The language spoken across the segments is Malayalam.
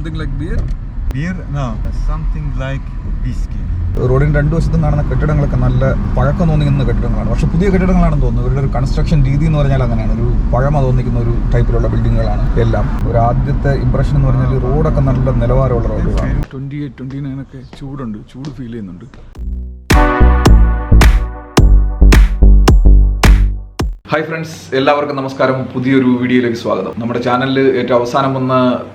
Something like beer beer No, something like whiskey. റോഡിന് രണ്ടു വശത്തും കാണുന്ന കെട്ടിടങ്ങളൊക്കെ നല്ല പഴക്കം തോന്നിക്കുന്ന കെട്ടിടങ്ങളാണ്. പക്ഷെ പുതിയ കെട്ടിടങ്ങളാണെന്ന് തോന്നുന്നു. ഇവരുടെ ഒരു കൺസ്ട്രക്ഷൻ രീതി എന്ന് പറഞ്ഞാൽ അങ്ങനെയാണ്. ഒരു പഴമ തോന്നിക്കുന്ന ഒരു ടൈപ്പിലുള്ള ബിൽഡിങ്ങുകളാണ് എല്ലാം. ഒരു ആദ്യത്തെ ഇംപ്രഷൻ എന്ന് പറഞ്ഞാൽ റോഡൊക്കെ നല്ല നിലവാരമുള്ള റോഡുകളാണ് ട്വന്റി എയ്റ്റ് ട്വന്റി നയൻ ഒക്കെ ചൂടുണ്ട്. ചൂട് ഫീൽ ചെയ്യുന്നുണ്ട്. ഹായ് ഫ്രണ്ട്സ് എല്ലാവർക്കും നമസ്കാരം. പുതിയൊരു വീഡിയോയിലേക്ക് സ്വാഗതം. നമ്മുടെ ചാനലിൽ ഏറ്റവും അവസാനം വന്ന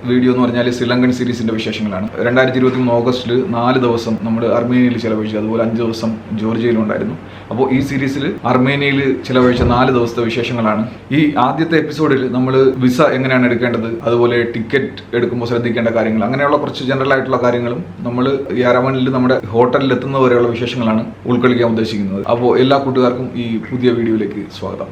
വീഡിയോ എന്ന് പറഞ്ഞാൽ ശ്രീലങ്കൻ സീരീസിന്റെ വിശേഷങ്ങളാണ്. രണ്ടായിരത്തി ഇരുപത്തി മൂന്ന് ഓഗസ്റ്റിൽ നാല് ദിവസം നമ്മൾ അർമേനിയയിൽ ചിലവഴിച്ചു അതുപോലെ അഞ്ച് ദിവസം ജോർജിയയിലും ഉണ്ടായിരുന്നു. അപ്പോൾ ഈ സീരീസിൽ അർമേനിയയിൽ ചിലവഴിച്ച നാല് ദിവസത്തെ വിശേഷങ്ങളാണ്. ഈ ആദ്യത്തെ എപ്പിസോഡിൽ നമ്മൾ വിസ എങ്ങനെയാണ് എടുക്കേണ്ടത്? അതുപോലെ ടിക്കറ്റ് എടുക്കുമ്പോൾ ശ്രദ്ധിക്കേണ്ട കാര്യങ്ങൾ അങ്ങനെയുള്ള കുറച്ച് ജനറൽ ആയിട്ടുള്ള കാര്യങ്ങളും നമ്മൾ ഈ അരമണിൽ നമ്മുടെ ഹോട്ടലിൽ എത്തുന്നവരെയുള്ള വിശേഷങ്ങളാണ് ഉൾക്കൊള്ളിക്കാൻ ഉദ്ദേശിക്കുന്നത്. അപ്പോൾ എല്ലാ കൂട്ടുകാർക്കും ഈ പുതിയ വീഡിയോയിലേക്ക് സ്വാഗതം.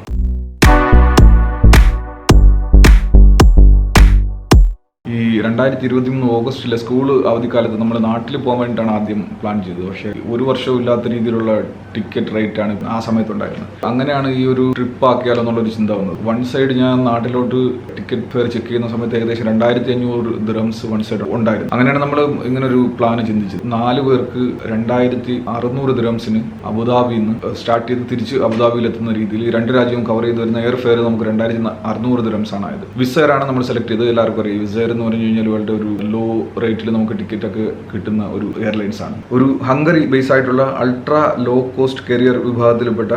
രണ്ടായിരത്തി ഇരുപത്തി മൂന്ന് ഓഗസ്റ്റിലെ സ്കൂൾ അവധിക്കാലത്ത് നമ്മൾ നാട്ടിൽ പോകാൻ വേണ്ടിയിട്ടാണ് ആദ്യം പ്ലാൻ ചെയ്തത്. പക്ഷേ ഒരു വർഷവും ഇല്ലാത്ത രീതിയിലുള്ള ടിക്കറ്റ് റേറ്റ് ആണ് ആ സമയത്തുണ്ടായിരുന്നത്. അങ്ങനെയാണ് ഈ ഒരു ട്രിപ്പ് ആക്കിയാലോ എന്നുള്ളൊരു ചിന്ത വന്നത്. വൺ സൈഡ് ഞാൻ നാട്ടിലോട്ട് ടിക്കറ്റ് ഫെയർ ചെക്ക് ചെയ്യുന്ന സമയത്ത് ഏകദേശം രണ്ടായിരത്തി അഞ്ഞൂറ് ദിറംസ് വൺ സൈഡ് ഉണ്ടായിരുന്നു. അങ്ങനെയാണ് നമ്മൾ ഇങ്ങനെ ഒരു പ്ലാൻ ചിന്തിച്ചത്. നാല് പേർക്ക് രണ്ടായിരത്തി അറുന്നൂറ് ദിറംസിന് അബുദാബിയിൽ നിന്ന് സ്റ്റാർട്ട് ചെയ്ത് തിരിച്ച് അബുദാബിയിൽ എത്തുന്ന രീതിയിൽ രണ്ട് രാജ്യവും കവർ ചെയ്ത് വരുന്ന എയർ ഫെയർ നമുക്ക് രണ്ടായിരത്തി അറുന്നൂറ് ദിറംസ് ആണ് ആയത്. വിസയറാണ് നമ്മൾ സെലക്ട് ചെയ്തത്. എല്ലാവർക്കും അറിയാം. വിസയർ എന്ന് പറഞ്ഞു കഴിഞ്ഞാൽ ഇവരുടെ ഒരു ലോ റേറ്റിൽ നമുക്ക് ടിക്കറ്റ് ഒക്കെ കിട്ടുന്ന ഒരു എയർലൈൻസ് ആണ്. ഒരു ഹംഗറി ബേസ് ആയിട്ടുള്ള അൾട്രാ ലോ കോസ്റ്റ് കരിയർ വിഭാഗത്തിൽപ്പെട്ട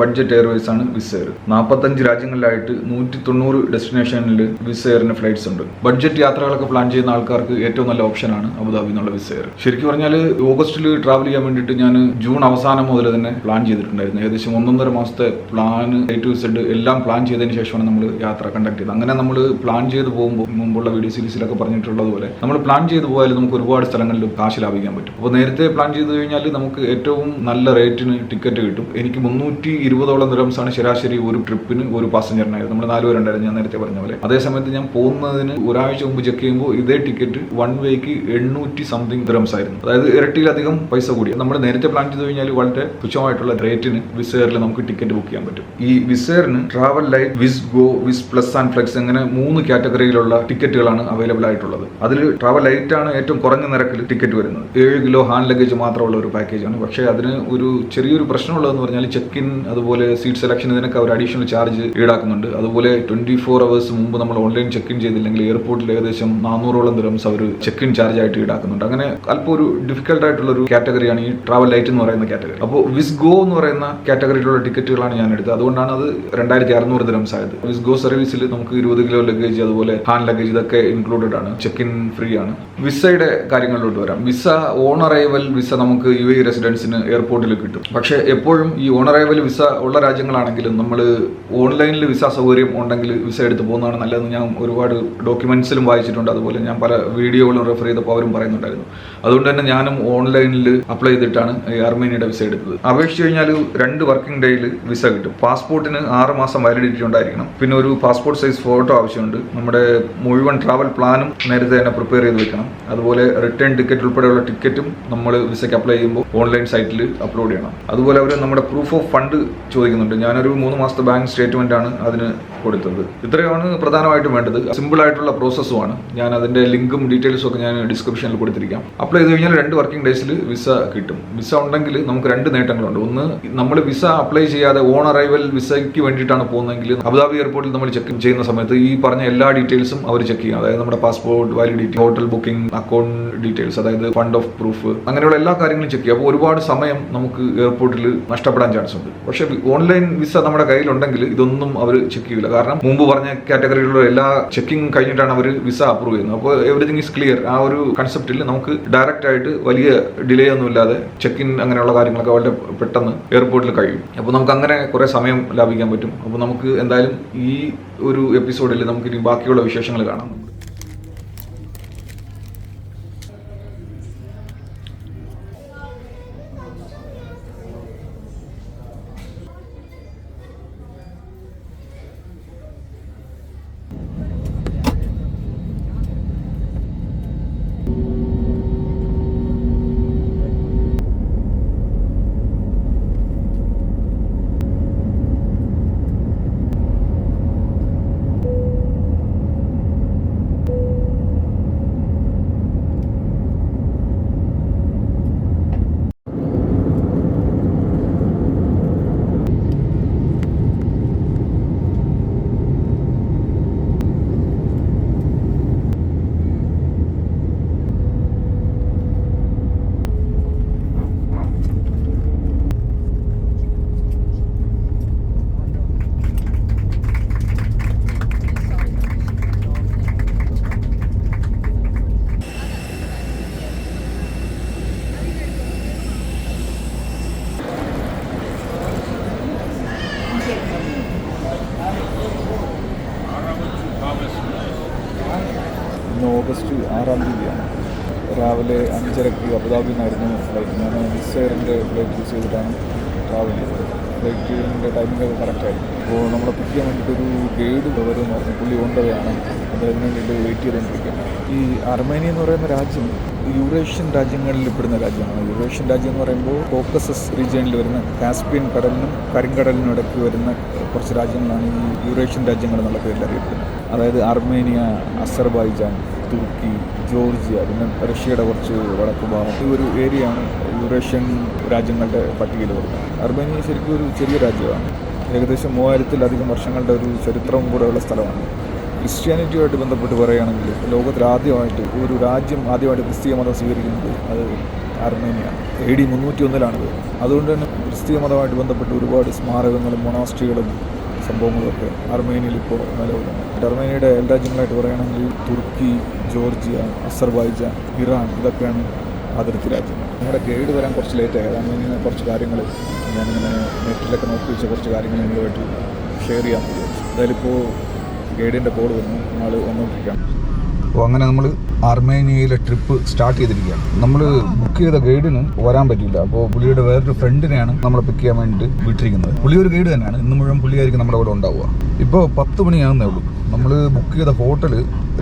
ബഡ്ജറ്റ് എയർവേസ് ആണ് വിസയർ നാൽപ്പത്തഞ്ച് രാജ്യങ്ങളിലായിട്ട് നൂറ്റി തൊണ്ണൂറ് ഡെസ്റ്റിനേഷനിൽ വിസയറിന് ഫ്ലൈറ്റ്സ് ഉണ്ട്. ബഡ്ജറ്റ് യാത്രകളൊക്കെ പ്ലാൻ ചെയ്യുന്ന ആൾക്കാർക്ക് ഏറ്റവും നല്ല ഓപ്ഷനാണ് അബുദാബി എന്നുള്ള വിസയർ ശരിക്കും പറഞ്ഞാൽ ഓഗസ്റ്റിൽ ട്രാവൽ ചെയ്യാൻ വേണ്ടിയിട്ട് ഞാൻ ജൂൺ അവസാനം മുതൽ തന്നെ പ്ലാൻ ചെയ്തിട്ടുണ്ടായിരുന്നു. ഏകദേശം ഒന്നൊന്നര മാസത്തെ പ്ലാൻ എ ടു സെഡ് എല്ലാം പ്ലാൻ ചെയ്തതിന് ശേഷമാണ് നമ്മൾ യാത്ര കണ്ടക്ട് ചെയ്തത്. അങ്ങനെ നമ്മൾ പ്ലാൻ ചെയ്ത് പോകുമ്പോൾ മുമ്പുള്ള വീഡിയോ സീരീസിലൊക്കെ പറഞ്ഞിട്ടുള്ളതുപോലെ. നമ്മൾ പ്ലാൻ ചെയ്ത് പോയാൽ നമുക്ക് ഒരുപാട് സ്ഥലങ്ങളിൽ കാശ് ലാഭിക്കാൻ പറ്റും. അപ്പോൾ നേരത്തെ പ്ലാൻ ചെയ്ത് കഴിഞ്ഞാൽ നമുക്ക് ഏറ്റവും നല്ല റേറ്റിന് ടിക്കറ്റ് കിട്ടും. എനിക്ക് മുന്നൂറ്റി ഇരുപതോളം ദിറംസ് ആണ് ശരാശരി ഒരു ട്രിപ്പിന് ഒരു പാസഞ്ചറിനായിരുന്നു നമ്മൾ നാല് പേരുണ്ടായിരുന്നു ഞാൻ നേരത്തെ പറഞ്ഞ പോലെ. അതേ സമയത്ത് ഞാൻ പോകുന്നതിന് ഒരാഴ്ച മുമ്പ് ചെക്ക് ചെയ്യുമ്പോൾ ഇതേ ടിക്കറ്റ് വൺ വേക്ക് എണ്ണൂറ്റി സംതിങ് ദിറംസ് ആയിരുന്നു. അതായത് ഇരട്ടിയിലധികം പൈസ കൂടി. നമ്മൾ നേരത്തെ പ്ലാൻ ചെയ്ത് കഴിഞ്ഞാൽ വളരെ തുച്ഛമായിട്ടുള്ള റേറ്റിന് വിസയറിൽ നമുക്ക് ടിക്കറ്റ് ബുക്ക് ചെയ്യാൻ പറ്റും. ഈ വിസയറിന് travel light Wizz go Wizz plus and flex അങ്ങനെ മൂന്ന് കാറ്റഗറിയിലുള്ള ടിക്കറ്റുകളാണ് അവൈലബിൾ ആയിട്ടുള്ളത്. അതിൽ ട്രാവൽ ലൈറ്റ് ആണ് ഏറ്റവും കുറഞ്ഞ നിരക്കിൽ ടിക്കറ്റ് വരുന്നത്. ഏഴ് കിലോ ഹാൻഡ് ലഗേജ് മാത്രമുള്ള ഒരു പാക്കേജാണ് പക്ഷേ അതിന് ഒരു ചെറിയൊരു പ്രശ്നമുള്ളതെന്ന് പറഞ്ഞാൽ ചെക്ക് ഇൻ അതുപോലെ സീറ്റ് സെലക്ഷൻ ഇതിനൊക്കെ അവർ അഡീഷണൽ ചാർജ് ഈടാക്കുന്നുണ്ട്. അതുപോലെ ട്വന്റി ഫോർ അവേഴ്സ് മുമ്പ് നമ്മൾ ഓൺലൈൻ ചെക്ക് ഇൻ ചെയ്തില്ലെങ്കിൽ എയർപോർട്ടിൽ ഏകദേശം നാനൂറോളം ദിറംസ് അവർ ചെക്ക് ഇൻ ചാർജ് ആയിട്ട് ഈടാക്കുന്നുണ്ട്. അങ്ങനെ അല്പം ഒരു ഡിഫിക്കൽട്ട് ആയിട്ടുള്ള ഒരു കാറ്റഗറിയാണ് ഈ ട്രാവൽ ലൈറ്റ് എന്ന് പറയുന്ന കാറ്റഗറി അപ്പോൾ വിസ്ഗോ എന്ന് പറയുന്ന കാറ്റഗറിയിലുള്ള ടിക്കറ്റുകളാണ് ഞാൻ എടുത്തത്. അതുകൊണ്ടാണ് അത് രണ്ടായിരത്തി അറുന്നൂറ് ദിറംസ് ആയത്. വിസ് ഗോ സർവീസിൽ നമുക്ക് ഇരുപത് കിലോ ലഗേജ് അതുപോലെ ഹാൻഡ് ലഗേജ് ഇതൊക്കെ ഇൻക്ലൂഡഡ് ആണ് ചെക്ക് ഇൻ ഫ്രീ ആണ്. വിസയുടെ കാര്യങ്ങളിലോട്ട് വരാം. വിസ ഓൺ അറൈവൽ വിസ നമുക്ക് യു എ റെസിഡൻസിന് എയർപോർട്ടിൽ കിട്ടും. പക്ഷേ എപ്പോഴും ഈ ഓൺ അറൈവൽ വിസ ഉള്ള രാജ്യങ്ങളാണെങ്കിലും നമ്മൾ ഓൺലൈനിൽ വിസ സൗകര്യം ഉണ്ടെങ്കിൽ വിസ എടുത്ത് പോകുന്നതാണ് നല്ലതെന്ന് ഞാൻ ഒരുപാട് ഡോക്യുമെന്റ്സിലും വായിച്ചിട്ടുണ്ട്. അതുപോലെ ഞാൻ പല വീഡിയോകളും റെഫർ ചെയ്തപ്പോൾ അവരും പറയുന്നുണ്ടായിരുന്നു. അതുകൊണ്ട് തന്നെ ഞാനും ഓൺലൈനിൽ അപ്ലൈ ചെയ്തിട്ടാണ് അർമേനിയുടെ വിസ എടുത്തത്. അപേക്ഷിച്ച് കഴിഞ്ഞാൽ രണ്ട് വർക്കിംഗ് ഡേയിൽ വിസ കിട്ടും. പാസ്പോർട്ടിന് ആറ് മാസം വാലിഡിറ്റി ഉണ്ടായിരിക്കണം. പിന്നെ ഒരു പാസ്പോർട്ട് സൈസ് ഫോട്ടോ ആവശ്യമുണ്ട്. നമ്മുടെ മുഴുവൻ ട്രാവൽ പ്ലാനും നേരത്തെ തന്നെ പ്രിപ്പയർ ചെയ്ത് വെക്കണം. അതുപോലെ റിട്ടേൺ ടിക്കറ്റ് ഉൾപ്പെടെയുള്ള ടിക്കറ്റും നമ്മൾ വിസയ്ക്ക് അപ്ലൈ ചെയ്യുമ്പോൾ ഓൺലൈൻ സൈറ്റിൽ അപ്ലോഡ് ചെയ്യണം. അതുപോലെ അവർ നമ്മുടെ പ്രൂഫ് ഓഫ് ഫണ്ട് ചോദിക്കുന്നുണ്ട്. ഞാനൊരു മൂന്ന് മാസത്തെ ബാങ്ക് സ്റ്റേറ്റ്മെന്റ് ആണ് അതിന് കൊടുത്തത്. ഇത്രയാണ് പ്രധാനമായിട്ടും വേണ്ടത്. സിമ്പിൾ ആയിട്ടുള്ള പ്രോസസ്സുമാണ് ഞാൻ അതിന്റെ ലിങ്കും ഡീറ്റെയിൽസും ഒക്കെ ഞാൻ ഡിസ്ക്രിപ്ഷനിൽ കൊടുത്തിരിക്കാം. അപ്ലൈ ചെയ്ത് കഴിഞ്ഞാൽ രണ്ട് വർക്കിംഗ് ഡേയ്സിൽ വിസ കിട്ടും. വിസ ഉണ്ടെങ്കിൽ നമുക്ക് രണ്ട് നേട്ടങ്ങളുണ്ട്. ഒന്ന് നമ്മൾ വിസ അപ്ലൈ ചെയ്യാതെ ഓൺ അറൈവൽ വിസയ്ക്ക് വേണ്ടിയിട്ടാണ് പോകുന്നതെങ്കിൽ അബുദാബി എയർപോർട്ടിൽ നമ്മൾ ചെക്ക് ചെയ്യുന്ന സമയത്ത് ഈ പറഞ്ഞ എല്ലാ ഡീറ്റെയിൽസും അവർ ചെക്ക് ചെയ്യും. അതായത് നമ്മുടെ passport validity hotel booking account details അതായത് ഫണ്ട് ഓഫ് പ്രൂഫ് അങ്ങനെയുള്ള എല്ലാ കാര്യങ്ങളും ചെക്ക് ചെയ്യും. അപ്പോൾ ഒരുപാട് സമയം നമുക്ക് എയർപോർട്ടിൽ നഷ്ടപ്പെടാൻ ചാൻസ് ഉണ്ട്. പക്ഷേ ഓൺലൈൻ വിസ നമ്മുടെ കയ്യിലുണ്ടെങ്കിൽ ഇതൊന്നും അവർ ചെക്ക് ചെയ്യില്ല കാരണം മുമ്പ് പറഞ്ഞ കാറ്റഗറിയിലുള്ള എല്ലാ ചെക്കിംഗ് കഴിഞ്ഞിട്ടാണ് അവർ വിസ അപ്രൂവ് ചെയ്യുന്നത്. അപ്പോൾ എവറിഥിങ് ഈസ് ക്ലിയർ ആ ഒരു കൺസെപ്റ്റിൽ നമുക്ക് ഡയറക്റ്റ് ആയിട്ട് വലിയ ഡിലേ ഒന്നും ഇല്ലാതെ ചെക്ക് ഇൻ അങ്ങനെയുള്ള കാര്യങ്ങളൊക്കെ വളരെ പെട്ടെന്ന് എയർപോർട്ടിൽ കഴിയും. അപ്പോൾ നമുക്ക് അങ്ങനെ കുറേ സമയം ലാഭിക്കാൻ പറ്റും. അപ്പോൾ നമുക്ക് എന്തായാലും ഈ ഒരു എപ്പിസോഡിൽ നമുക്ക് ഇനി ബാക്കിയുള്ള വിശേഷങ്ങൾ കാണാം. ഫ്ലൈറ്റിന്റെ ടൈമിംഗ് ഒക്കെ കറക്റ്റായിരുന്നു അപ്പോൾ നമ്മളെ പിക്ക് ചെയ്യാൻ വേണ്ടിയിട്ടൊരു ഗൈഡ് വരുമെന്ന് പറഞ്ഞു പുള്ളി കൊണ്ടുപോയാണ്. അദ്ദേഹത്തിന് വേണ്ടിയിട്ട് വെയിറ്റ് ചെയ്തുകൊണ്ടിരിക്കുക ഈ അർമേനിയ എന്ന് പറയുന്ന രാജ്യം യൂറേഷ്യൻ രാജ്യങ്ങളിൽ പെടുന്ന രാജ്യമാണ്. യൂറേഷ്യൻ രാജ്യം എന്ന് പറയുമ്പോൾ കോക്കസസ് റീജിയനിൽ വരുന്ന കാസ്പിയൻ കടലിനും കരിങ്കടലിനും ഇടയ്ക്ക് വരുന്ന കുറച്ച് രാജ്യങ്ങളാണ് ഈ യൂറേഷ്യൻ രാജ്യങ്ങൾ എന്നുള്ള പേരിൽ അറിയപ്പെടുന്നത്. അതായത് അർമേനിയ അസർബൈജാൻ തുർക്കി ജോർജിയ പിന്നെ റഷ്യയുടെ കുറച്ച് വടക്ക് ഭാഗം ഈ ഒരു ഏരിയയാണ് യൂറേഷ്യൻ രാജ്യങ്ങളുടെ പട്ടികയിൽ വരുന്നത് അർബേനിയ ശരിക്കും ഒരു ചെറിയ രാജ്യമാണ്. ഏകദേശം മൂവായിരത്തിലധികം വർഷങ്ങളുടെ ഒരു ചരിത്രവും കൂടെ ഉള്ള സ്ഥലമാണ്. ക്രിസ്ത്യാനിറ്റിയുമായിട്ട് ബന്ധപ്പെട്ട് പറയുകയാണെങ്കിൽ ലോകത്തിൽ ആദ്യമായിട്ട് ഒരു രാജ്യം ആദ്യമായിട്ട് ക്രിസ്തീയ മതം സ്വീകരിക്കുന്നത് അത് അർമേനിയാണ് എ ഡി മുന്നൂറ്റി ഒന്നിലാണിത് അതുകൊണ്ട് തന്നെ ക്രിസ്തീയ മതമായിട്ട് ബന്ധപ്പെട്ട് ഒരുപാട് സ്മാരകങ്ങളും മൊണാസ്ട്രികളും സംഭവങ്ങളൊക്കെ അർമേനിയയിൽ ഇപ്പോൾ നിലവിലുണ്ട്. അർമേനിയയുടെ അയൽ രാജ്യങ്ങളായിട്ട് പറയുകയാണെങ്കിൽ തുർക്കി ജോർജിയ അസർബൈജാൻ ഇറാൻ ഇതൊക്കെയാണ് അതിർത്തി രാജ്യങ്ങൾ. നിങ്ങളുടെ ഗൈഡ് വരാൻ കുറച്ച് ലേറ്റായി അതാണ് ഇങ്ങനെ കുറച്ച് കാര്യങ്ങൾ ഞാനിങ്ങനെ നെറ്റിലൊക്കെ നോക്കി വെച്ച കുറച്ച് കാര്യങ്ങൾ നിങ്ങളുമായിട്ട് ഷെയർ ചെയ്യാൻ പറ്റും. എന്തായാലും ഇപ്പോൾ ഗൈഡിന്റെ കോഡ് വന്നു. നമ്മൾ വന്നുകൊണ്ടിരിക്കുകയാണ് അപ്പോൾ അങ്ങനെ നമ്മൾ അർമേനിയയിലെ ട്രിപ്പ് സ്റ്റാർട്ട് ചെയ്തിരിക്കുകയാണ്. നമ്മൾ ബുക്ക് ചെയ്ത ഗൈഡിന് വരാൻ പറ്റില്ല. അപ്പോൾ പുള്ളിയുടെ വേറൊരു ഫ്രണ്ടിനെയാണ് നമ്മളെ പിക്ക് ചെയ്യാൻ വേണ്ടിയിട്ട് വിട്ടിരിക്കുന്നത്. പുള്ളി ഒരു ഗൈഡ് തന്നെയാണ്. ഇന്ന് മുഴുവൻ പുള്ളിയായിരിക്കും നമ്മുടെ കൂടെ ഉണ്ടാവുക. ഇപ്പോൾ പത്ത് മണിയാകുന്നേ ഉള്ളൂ. നമ്മൾ ബുക്ക് ചെയ്ത ഹോട്ടൽ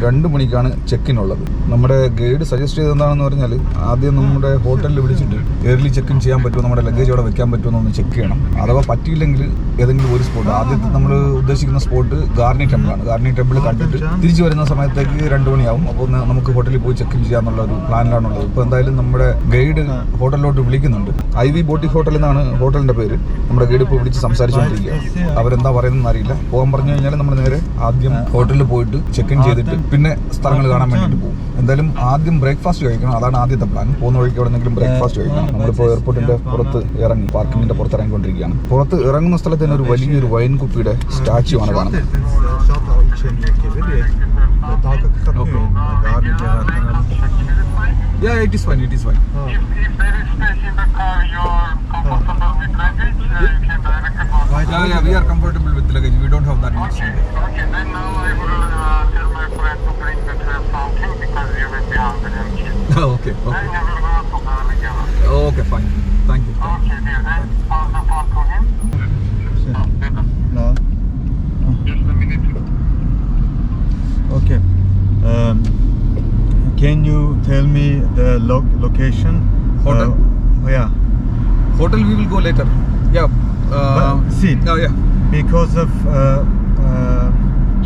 രണ്ട് മണിക്കാണ് ചെക്ക് ഇൻ ഉള്ളത്. നമ്മുടെ ഗൈഡ് സജസ്റ്റ് ചെയ്തതെന്താണെന്ന് പറഞ്ഞാൽ ആദ്യം നമ്മുടെ ഹോട്ടലിൽ വിളിച്ചിട്ട് ഏർലി ചെക്ക് ഇൻ ചെയ്യാൻ പറ്റുമോ നമ്മുടെ ലഗേജ് അവിടെ വെക്കാൻ പറ്റുമോ എന്നൊന്ന് ചെക്ക് ചെയ്യണം. അഥവാ പറ്റിയില്ലെങ്കിൽ ഏതെങ്കിലും ഒരു സ്പോട്ട് ആദ്യത്തെ നമ്മൾ ഉദ്ദേശിക്കുന്ന സ്പോട്ട് ഗാർണി ടെമ്പിളാണ് ഗാർണി ടെമ്പിൾ കണ്ടിട്ട് തിരിച്ചു വരുന്ന സമയത്തേക്ക് രണ്ട് മണിയാവും. അപ്പോൾ ഒന്ന് നമുക്ക് ഹോട്ടലിൽ പോയി ചെക്ക് ഇൻ ചെയ്യാന്നുള്ള ഒരു പ്ലാനിലാണുള്ളത് ഇപ്പോൾ എന്തായാലും നമ്മുടെ ഗൈഡ് ഹോട്ടലിലോട്ട് വിളിക്കുന്നുണ്ട്. ഐ വി ബോട്ടി ഹോട്ടൽ എന്നാണ് ഹോട്ടലിന്റെ പേര്. നമ്മുടെ ഗൈഡ് ഇപ്പോൾ വിളിച്ച് സംസാരിച്ചുകൊണ്ടിരിക്കുക അവരെന്താ പറയുന്നതെന്ന് അറിയില്ല. പോകാൻ പറഞ്ഞു കഴിഞ്ഞാൽ നമ്മൾ നേരെ ആദ്യം ഹോട്ടലിൽ പോയിട്ട് ചെക്ക് ഇൻ ചെയ്തിട്ട് പിന്നെ സ്ഥലങ്ങൾ കാണാൻ വേണ്ടിയിട്ട് പോകും. എന്തായാലും ആദ്യം ബ്രേക്ക്ഫാസ്റ്റ് കഴിക്കണം. അതാണ് ആദ്യത്തെ പ്ലാൻ പോകുന്ന വഴിക്ക് എവിടെ നിന്നെങ്കിലും ബ്രേക്ക്ഫാസ്റ്റ് കഴിക്കണം. നമ്മളിപ്പോൾ എയർപോർട്ടിന്റെ പുറത്ത് ഇറങ്ങി പാർക്കിങ്ങിന്റെ പുറത്ത് ഇറങ്ങിക്കൊണ്ടിരിക്കുകയാണ് പുറത്ത് ഇറങ്ങുന്ന സ്ഥലത്ത് തന്നെ ഒരു വലിയൊരു വൈൻ കുപ്പിയുടെ സ്റ്റാച്യു ആണ് കാണുന്നത്. Yeah, it is fine, it is fine. Oh. We will go later. Yeah. Uh, but see. Oh yeah. Because of uh, uh,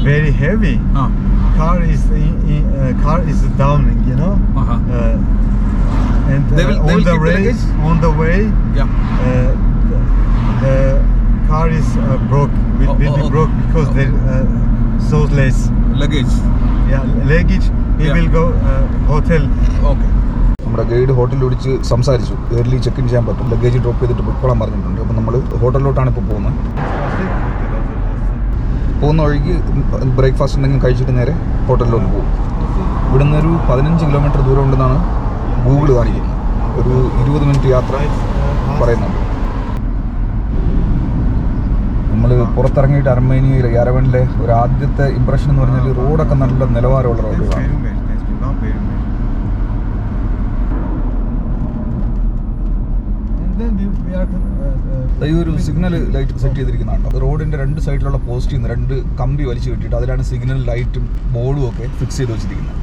very heavy. Uh. Car is in, in, uh, car is downing. You know. Uh-huh. Uh, and they uh, will, they on the way, on the way. Yeah. Uh, the, car is uh, broke. Will, oh, will oh, be okay. broke because oh. they so less luggage. Yeah, luggage. We yeah. will go hotel. Okay. നമ്മുടെ ഗൈഡ് ഹോട്ടലിൽ വിളിച്ച് സംസാരിച്ചു. ഏർലി ചെക്ക് ഇൻ ചെയ്യാൻ പറ്റും. ലഗേജ് ഡ്രോപ്പ് ചെയ്തിട്ട് പൊയ്ക്കോളാൻ പറഞ്ഞിട്ടുണ്ട്. അപ്പോൾ നമ്മൾ ഹോട്ടലിലോട്ടാണ് ഇപ്പോൾ പോകുന്നത്. പോകുന്ന വഴിക്ക് ബ്രേക്ക്ഫാസ്റ്റ് എന്തെങ്കിലും കഴിച്ചിട്ട് നേരെ ഹോട്ടലിലോട്ട് പോകും. ഇവിടുന്ന് ഒരു പതിനഞ്ച് കിലോമീറ്റർ ദൂരം ഉണ്ടെന്നാണ് ഗൂഗിൾ കാണിക്കുന്നത്. ഒരു ഇരുപത് മിനിറ്റ് യാത്ര പറയുന്നുണ്ട്. നമ്മൾ പുറത്തിറങ്ങിയിട്ട് അർമേനിയയിലെ യരവനിലെ ഒരു ആദ്യത്തെ ഇമ്പ്രഷൻ എന്ന് പറഞ്ഞാൽ റോഡൊക്കെ നല്ല നിലവാരമുള്ള റോഡുകളാണ് ഈ ഒരു സിഗ്നൽ ലൈറ്റ് സെറ്റ് ചെയ്തിരിക്കുന്നതാണ് റോഡിന്റെ രണ്ട് സൈഡിലുള്ള പോസ്റ്റിൽ നിന്ന് രണ്ട് കമ്പി വലിച്ചു കെട്ടിയിട്ട് അതിലാണ് സിഗ്നൽ ലൈറ്റും ബോർഡും ഒക്കെ ഫിക്സ് ചെയ്ത് വെച്ചിരിക്കുന്നത്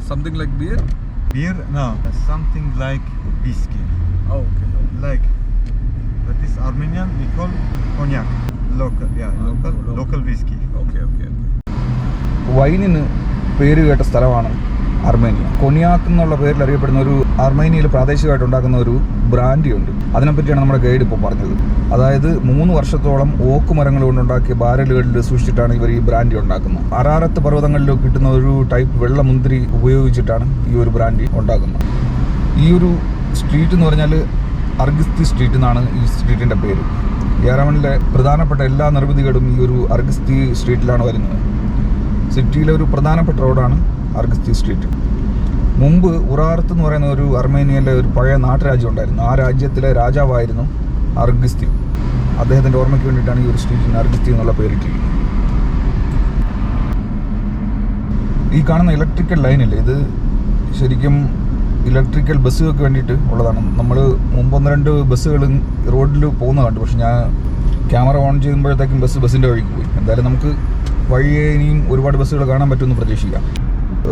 Something like beer? uh, Beer? No. Something like whiskey. Oh, okay. Like, but this Armenian we call cognac. Local, yeah, Ah, local, local. local whiskey. Okay, okay വൈനിന് പേര് കേട്ട സ്ഥലമാണ് അർമേനിയ. കൊണിയാക്ക് എന്നുള്ള പേരിൽ അറിയപ്പെടുന്ന ഒരു അർമേനിയയിൽ പ്രാദേശികമായിട്ട് ഉണ്ടാക്കുന്ന ഒരു ബ്രാൻഡി ഉണ്ട് അതിനെപ്പറ്റിയാണ് നമ്മുടെ ഗൈഡ് ഇപ്പോൾ പറഞ്ഞത്. അതായത് മൂന്ന് വർഷത്തോളം ഓക്ക് മരങ്ങൾ കൊണ്ടുണ്ടാക്കിയ ബാരലുകളിൽ സൂക്ഷിച്ചിട്ടാണ് ഇവർ ഈ ബ്രാൻഡി ഉണ്ടാക്കുന്നത്. അറാറത്ത് പർവതങ്ങളിലോ കിട്ടുന്ന ഒരു ടൈപ്പ് വെള്ളമുന്തിരി ഉപയോഗിച്ചിട്ടാണ് ഈ ഒരു ബ്രാൻഡി ഉണ്ടാക്കുന്നത്. ഈ ഒരു സ്ട്രീറ്റ് എന്ന് പറഞ്ഞാൽ അർഗിസ്തി സ്ട്രീറ്റ് എന്നാണ് ഈ സ്ട്രീറ്റിന്റെ പേര്. യാരമണിലെ പ്രധാനപ്പെട്ട എല്ലാ നിർമ്മിതികളും ഈ ഒരു അർഗിസ്തി സ്ട്രീറ്റിലാണ് വരുന്നത്. സിറ്റിയിലെ ഒരു പ്രധാനപ്പെട്ട റോഡാണ് അർഗസ്തി സ്ട്രീറ്റ്. മുമ്പ് ഉറാർത്ത് എന്ന് പറയുന്ന ഒരു അർമേനിയയിലെ ഒരു പഴയ നാട്ടുരാജ്യം ഉണ്ടായിരുന്നു. ആ രാജ്യത്തിലെ രാജാവായിരുന്നു അർഗസ്തി അദ്ദേഹത്തിന്റെ ഓർമ്മയ്ക്ക് വേണ്ടിയിട്ടാണ് ഈ ഒരു സ്ട്രീറ്റിന് അർഗസ്തി എന്നുള്ള പേരിട്ടിരിക്കുന്നത് ഈ കാണുന്ന ഇലക്ട്രിക്കൽ ലൈനില്ലേ ഇത് ശരിക്കും ഇലക്ട്രിക്കൽ ബസ്സുകൾക്ക് വേണ്ടിയിട്ട് ഉള്ളതാണ്. നമ്മൾ മുമ്പൊന്ന് രണ്ട് ബസ്സുകൾ റോഡിൽ പോകുന്ന കണ്ടു. പക്ഷെ ഞാൻ ക്യാമറ ഓൺ ചെയ്യുമ്പോഴത്തേക്കും ബസ് ബസ്സിന്റെ വഴിക്ക് പോയി. എന്തായാലും നമുക്ക് വഴിയെ ഇനിയും ഒരുപാട് ബസ്സുകൾ കാണാൻ പറ്റുമെന്ന് പ്രതീക്ഷിക്കാം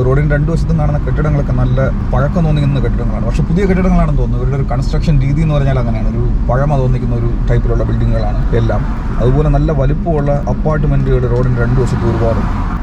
റോഡിന് രണ്ട് വശത്തും കാണുന്ന കെട്ടിടങ്ങളൊക്കെ നല്ല പഴക്കം തോന്നിക്കുന്ന കെട്ടിടങ്ങളാണ്. പക്ഷേ പുതിയ കെട്ടിടങ്ങളാണെന്ന് തോന്നുന്നു. ഇവരുടെ ഒരു കൺസ്ട്രക്ഷൻ രീതി എന്ന് പറഞ്ഞാൽ അങ്ങനെയാണ്. ഒരു പഴമ തോന്നിക്കുന്ന ഒരു ടൈപ്പിലുള്ള ബിൽഡിങ്ങുകളാണ് എല്ലാം. അതുപോലെ നല്ല വലുപ്പമുള്ള അപ്പാർട്ട്മെന്റുകൾ റോഡിന് രണ്ട് വശത്തും ഒരുപാടുണ്ട്.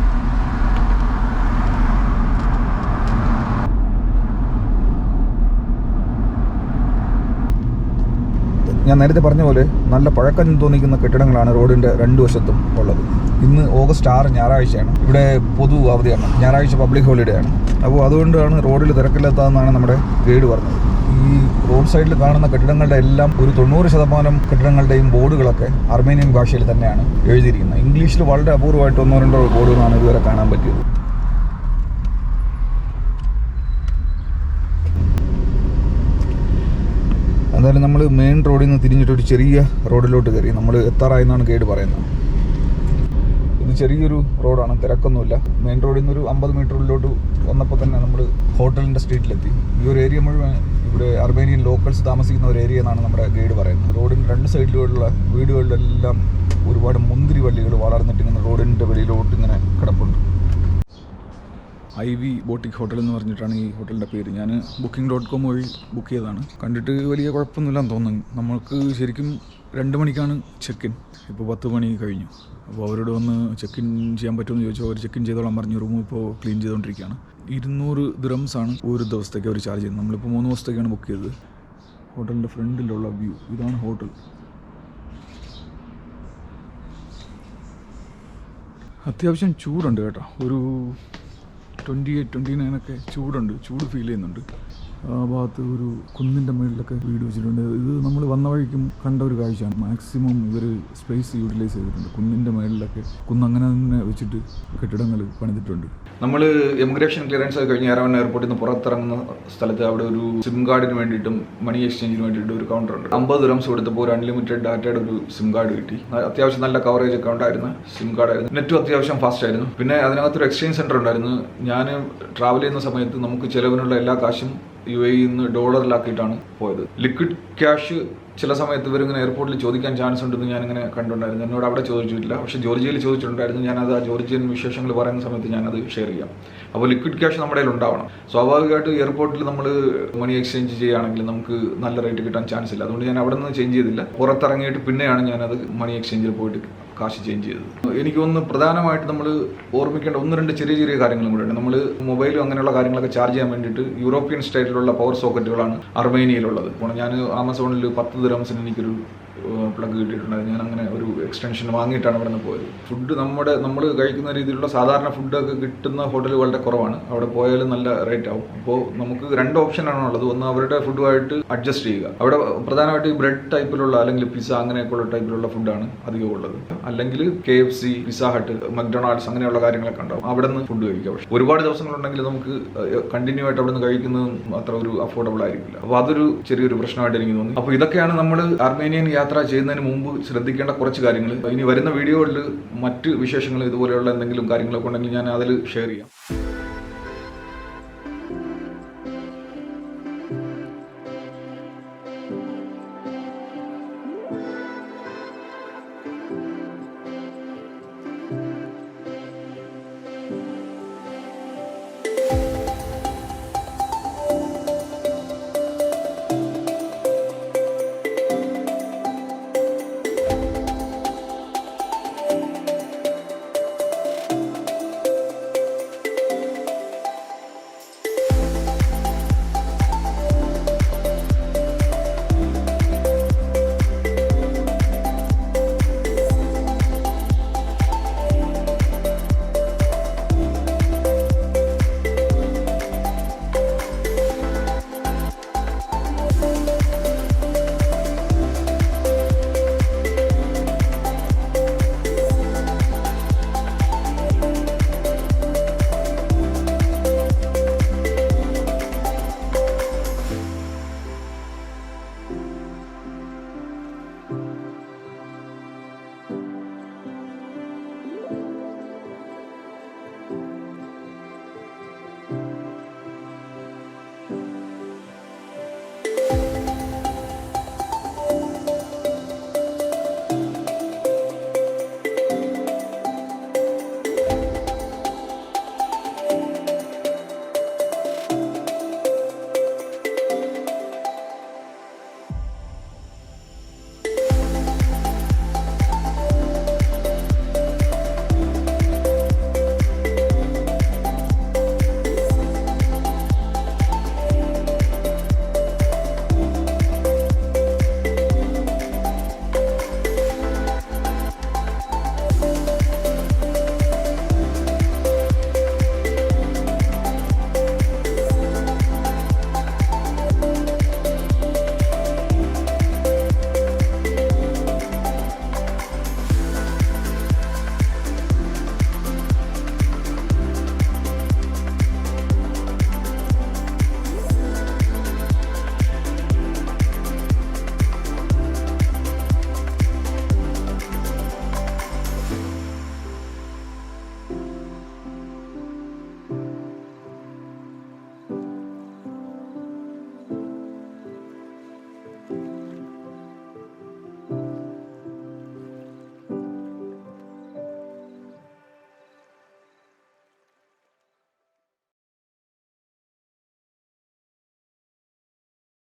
ഞാൻ നേരത്തെ പറഞ്ഞ പോലെ നല്ല പഴക്കം തോന്നിക്കുന്ന കെട്ടിടങ്ങളാണ് റോഡിന്റെ രണ്ട് വശത്തും ഉള്ളത്. ഇന്ന് ഓഗസ്റ്റ് ആറ് ഞായറാഴ്ചയാണ്. ഇവിടെ പൊതു അവധിയാണ്. ഞായറാഴ്ച പബ്ലിക് ഹോളിഡേ ആണ് അപ്പോൾ അതുകൊണ്ടാണ് റോഡിൽ തിരക്കില്ലാത്തതെന്നാണ് നമ്മുടെ ഗൈഡ് പറഞ്ഞത്. ഈ റോഡ് സൈഡിൽ കാണുന്ന കെട്ടിടങ്ങളുടെ എല്ലാം ഒരു തൊണ്ണൂറ് ശതമാനം കെട്ടിടങ്ങളുടെയും ബോർഡുകളൊക്കെ അർമേനിയൻ ഭാഷയിൽ തന്നെയാണ് എഴുതിയിരിക്കുന്നത്. ഇംഗ്ലീഷിൽ വളരെ അപൂർവമായിട്ട് ഒന്നോ രണ്ടോ ബോർഡുകളാണ് ഇതുവരെ കാണാൻ പറ്റിയത്. എന്തായാലും നമ്മൾ മെയിൻ റോഡിൽ നിന്ന് തിരിഞ്ഞിട്ട് ഒരു ചെറിയ റോഡിലോട്ട് കയറി. നമ്മൾ എത്താറായി എന്നാണ് ഗൈഡ് പറയുന്നത്. ഇത് ചെറിയൊരു റോഡാണ് തിരക്കൊന്നുമില്ല. മെയിൻ റോഡിൽ നിന്ന് ഒരു അമ്പത് മീറ്ററിലോട്ട് വന്നപ്പോൾ തന്നെ നമ്മൾ ഹോട്ടലിന്റെ സ്ട്രീറ്റിലെത്തി ഈ ഒരു ഏരിയ മുഴുവൻ ഇവിടെ അർമേനിയൻ ലോക്കൽസ് താമസിക്കുന്ന ഒരു ഏരിയ എന്നാണ് നമ്മുടെ ഗൈഡ് പറയുന്നത്. റോഡിന്റെ രണ്ട് സൈഡിലുള്ള വീടുകളിലെല്ലാം ഒരുപാട് മുന്തിരി വള്ളികൾ വളർന്നിട്ട് ഇങ്ങനെ റോഡിന്റെ വെളിയിലോട്ട് ഇങ്ങനെ കിടപ്പുണ്ട്. ഐ വി ബോട്ടിക് ഹോട്ടൽ എന്ന് പറഞ്ഞിട്ടാണ് ഈ ഹോട്ടലിന്റെ പേര്. ഞാൻ ബുക്കിംഗ് ഡോട്ട് കോം വഴി ബുക്ക് ചെയ്തതാണ്. കണ്ടിട്ട് വലിയ കുഴപ്പമൊന്നുമില്ലെന്ന് തോന്നുന്നു. നമ്മൾക്ക് ശരിക്കും രണ്ട് മണിക്കാണ് ചെക്ക് ഇൻ ഇപ്പോൾ പത്ത് മണി കഴിഞ്ഞു. അപ്പോൾ അവരോട് വന്ന് ചെക്ക് ഇൻ ചെയ്യാൻ പറ്റുമെന്ന് ചോദിച്ചു. അവർ ചെക്ക് ഇൻ ചെയ്തോളാൻ പറഞ്ഞു. റൂം ഇപ്പോൾ ക്ലീൻ ചെയ്തുകൊണ്ടിരിക്കുകയാണ് ഇരുന്നൂറ് ആണ് ഒരു ദിവസത്തേക്ക് അവർ ചാർജ് ചെയ്യുന്നത്. നമ്മളിപ്പോൾ മൂന്ന് ദിവസത്തേക്കാണ് ബുക്ക് ചെയ്തത്. ഹോട്ടലിന്റെ ഫ്രണ്ടിലുള്ള വ്യൂ ഇതാണ് ഹോട്ടൽ. അത്യാവശ്യം ചൂടുണ്ട് കേട്ടോ. ഒരു ട്വന്റി എയ്റ്റ് ട്വന്റി നയനൊക്കെ ചൂടുണ്ട് ചൂട് ഫീൽ ചെയ്യുന്നുണ്ട്. ആ ഭാഗത്ത് ഒരു കുന്നിന്റെ മുകളിലൊക്കെ വീട് വെച്ചിട്ടുണ്ട്. ഇത് നമ്മൾ വന്ന വഴിക്കും കണ്ട ഒരു കാഴ്ചയാണ്. മാക്സിമം ഇവർ സ്പേസ് യൂട്ടിലൈസ് ചെയ്തിട്ടുണ്ട്. കുന്നിന്റെ മുകളിലൊക്കെ കുന്ന് അങ്ങനെ തന്നെ വെച്ചിട്ട് കെട്ടിടങ്ങൾ പണിതിട്ടുണ്ട്. നമ്മൾ എമിഗ്രേഷൻ ക്ലിയറൻസ് ഒക്കെ കഴിഞ്ഞ് എയർവൺ എയർപോർട്ടിൽ നിന്ന് പുറത്തിറങ്ങുന്ന സ്ഥലത്ത് അവിടെ ഒരു സിം കാർഡിന് വേണ്ടിയിട്ടും മണി എക്സ്ചേഞ്ചിന് വേണ്ടിയിട്ട് ഒരു കൗണ്ടർ ഉണ്ട്. അമ്പത് രൂപ കൊടുത്തപ്പോൾ ഒരു അൺലിമിറ്റഡ് ഡാറ്റയുടെ ഒരു സിം കാർഡ് കിട്ടി. അത്യാവശ്യം നല്ല കവറേജ് ഒക്കെ ഉണ്ടായിരുന്ന സിം കാർഡ് ആയിരുന്നു. നെറ്റ് അത്യാവശ്യം ഫാസ്റ്റ് ആയിരുന്നു. പിന്നെ അതിനകത്തൊരു എക്സ്ചേഞ്ച് സെന്റർ ഉണ്ടായിരുന്നു. ഞാൻ ട്രാവൽ ചെയ്യുന്ന സമയത്ത് നമുക്ക് ചിലവിനുള്ള എല്ലാ കാശും യു എ നിന്ന് ഡോളറിലാക്കിയിട്ടാണ് പോയത്. ലിക്വിഡ് ക്യാഷ് ചില സമയത്ത് ഇവരിങ്ങനെ എയർപോർട്ടിൽ ചോദിക്കാൻ ചാൻസ് ഉണ്ടെന്ന് ഞാനിങ്ങനെ കണ്ടിട്ടുണ്ടായിരുന്നു എന്നോട് അവിടെ ചോദിച്ചിട്ടില്ല. പക്ഷെ ജോർജിയയിൽ ചോദിച്ചിട്ടുണ്ടായിരുന്നു. ഞാനത് ആ ജോർജിയൻ വിശേഷങ്ങൾ പറയുന്ന സമയത്ത് ഞാനത് ഷെയർ ചെയ്യാം. അപ്പോൾ ലിക്വിഡ് ക്യാഷ് നമ്മുടെ ഉണ്ടാവണം. സ്വാഭാവികമായിട്ട് എയർപോർട്ടിൽ നമ്മൾ മണി എക്സ്ചേഞ്ച് ചെയ്യുകയാണെങ്കിൽ നമുക്ക് നല്ല റേറ്റ് കിട്ടാൻ ചാൻസ് ഇല്ല. അതുകൊണ്ട് ഞാൻ അവിടെ നിന്ന് ചേഞ്ച് ചെയ്തില്ല. പുറത്തിറങ്ങിയിട്ട് പിന്നെയാണ് ഞാനത് മണി എക്സ്ചേഞ്ചിൽ പോയിട്ട് കാശ് ചേഞ്ച് ചെയ്തത്. എനിക്കൊന്ന് പ്രധാനമായിട്ട് നമ്മൾ ഓർമ്മിക്കേണ്ട ഒന്ന് രണ്ട് ചെറിയ ചെറിയ കാര്യങ്ങളും കൂടെ നമ്മൾ മൊബൈലും അങ്ങനെയുള്ള കാര്യങ്ങളൊക്കെ ചാർജ് ചെയ്യാൻ വേണ്ടിയിട്ട് യൂറോപ്യൻ സ്റ്റൈലിലുള്ള പവർ സോക്കറ്റുകളാണ് അർമേനിയയിലുള്ളത് ഞാൻ ആമസോണിൽ പത്ത് ദിറംസിന് എനിക്കൊരു പ്ലഗ് കിട്ടിയിട്ടുണ്ടായിരുന്നു ഞാൻ അങ്ങനെ ഒരു എക്സ്റ്റൻഷൻ വാങ്ങിയിട്ടാണ് അവിടെ നിന്ന് പോയത്. ഫുഡ് നമ്മുടെ നമ്മൾ കഴിക്കുന്ന രീതിയിലുള്ള സാധാരണ ഫുഡൊക്കെ കിട്ടുന്ന ഹോട്ടൽ വളരെ കുറവാണ്. അവിടെ പോയാലും നല്ല റേറ്റ് ആവും. അപ്പോൾ നമുക്ക് രണ്ട് ഓപ്ഷനാണ് ഉള്ളത്. ഒന്ന് അവരുടെ ഫുഡുമായിട്ട് അഡ്ജസ്റ്റ് ചെയ്യുക. അവിടെ പ്രധാനമായിട്ട് ബ്രെഡ് ടൈപ്പിലുള്ള അല്ലെങ്കിൽ പിസ്സ അങ്ങനെയൊക്കെയുള്ള ടൈപ്പിലുള്ള ഫുഡാണ് അധികം ഉള്ളത്. അല്ലെങ്കിൽ K F C Pizza Hut McDonald's അങ്ങനെയുള്ള കാര്യങ്ങളൊക്കെ ഉണ്ടാവും. അവിടെ നിന്ന് ഫുഡ് കഴിക്കാം. പക്ഷേ ഒരുപാട് ദിവസങ്ങളുണ്ടെങ്കിൽ നമുക്ക് കണ്ടിന്യൂ ആയിട്ട് അവിടെ നിന്ന് കഴിക്കുന്നത് അത്ര ഒരു അഫോർഡബിൾ ആയിരിക്കില്ല. അപ്പോൾ അതൊരു ചെറിയൊരു പ്രശ്നമായിട്ട് എനിക്ക് തോന്നി. അപ്പോൾ ഇതൊക്കെയാണ് നമ്മൾ അർമേനിയൻ യാത്ര ചെയ്യുന്നതിന് മുമ്പ് ശ്രദ്ധിക്കേണ്ട കുറച്ച് കാര്യങ്ങൾ. ഇനി വരുന്ന വീഡിയോകളിൽ മറ്റ് വിശേഷങ്ങൾ ഇതുപോലെയുള്ള എന്തെങ്കിലും കാര്യങ്ങളൊക്കെ ഉണ്ടെങ്കിൽ ഞാൻ അതിൽ ഷെയർ ചെയ്യാം.